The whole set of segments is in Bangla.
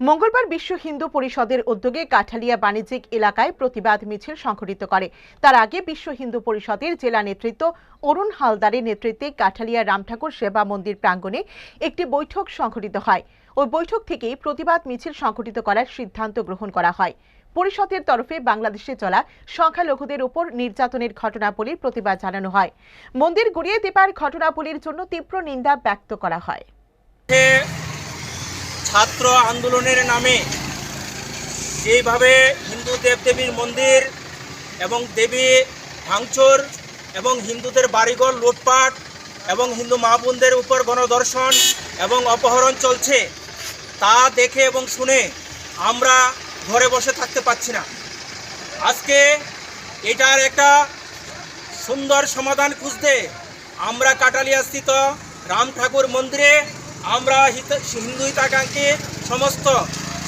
মঙ্গলবার বিশ্ব হিন্দু পরিষদের উদ্যোগে কাঠালিয়া বাণিজ্যিক এলাকায় প্রতিবাদ মিছিল সংঘটিত করে। তার আগে বিশ্ব হিন্দু পরিষদের জেলা নেতৃত্ব অরুণ হালদারের নেতৃত্বে কাঠালিয়া রামঠাকুর সেবা মন্দির প্রাঙ্গণে একটি বৈঠক সংঘটিত হয়। ওই বৈঠক থেকেই প্রতিবাদ মিছিল সংঘটিত করার সিদ্ধান্ত গ্রহণ করা হয়। পরিষদের তরফে বাংলাদেশে চলা সংখ্যালঘুদের উপর নির্যাতনের ঘটনাবলীর প্রতিবাদ জানানো হয়। মন্দির গুড়িয়ে দেবার ঘটনাবলীর জন্য তীব্র নিন্দা ব্যক্ত করা হয়। ছাত্র আন্দোলনের নামে যেইভাবে হিন্দু দেবদেবীর মন্দির এবং দেবী ভাঙচুর এবং হিন্দুদের বাড়িঘর লুটপাট এবং হিন্দু মা বোনদের উপর গণদর্শন এবং অপহরণ চলছে, তা দেখে এবং শুনে আমরা ঘরে বসে থাকতে পারছি না। আজকে এটার একটা সুন্দর সমাধান খুঁজতে আমরা কাটালিয়াস্থিত রাম ঠাকুর মন্দিরে আমরা হিন্দু হিতাকাঙ্ক্ষী সমস্ত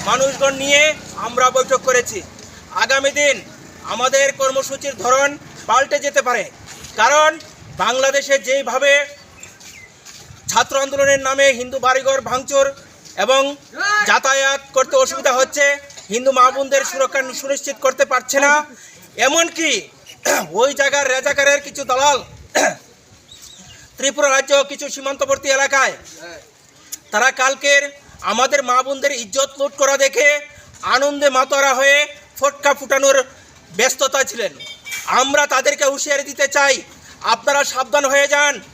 মানুষগণ নিয়ে আমরা বৈঠক করেছি। আগামী দিন আমাদের কর্মসূচির ধরন পাল্টে যেতে পারে। কারণ বাংলাদেশে যেইভাবে ছাত্র আন্দোলনের নামে হিন্দু বাড়িঘর ভাঙচুর এবং যাতায়াত করতে অসুবিধা হচ্ছে, হিন্দু মা বোনদের সুরক্ষা সুনিশ্চিত করতে পারছে না, এমনকি ওই জায়গার রেজাকারের কিছু দালাল ত্রিপুরা রাজ্য কিছু সীমান্তবর্তী এলাকায় তারা কালকের আমাদের মা বোনদের ইজ্জত লুট করা দেখে আনন্দে মাতরা হয়ে ফটকা ফুটানোর ব্যস্ততা ছিলেন। আমরা তাদেরকে হুঁশিয়ারি দিতে চাই, আপনারা সাবধান হয়ে যান।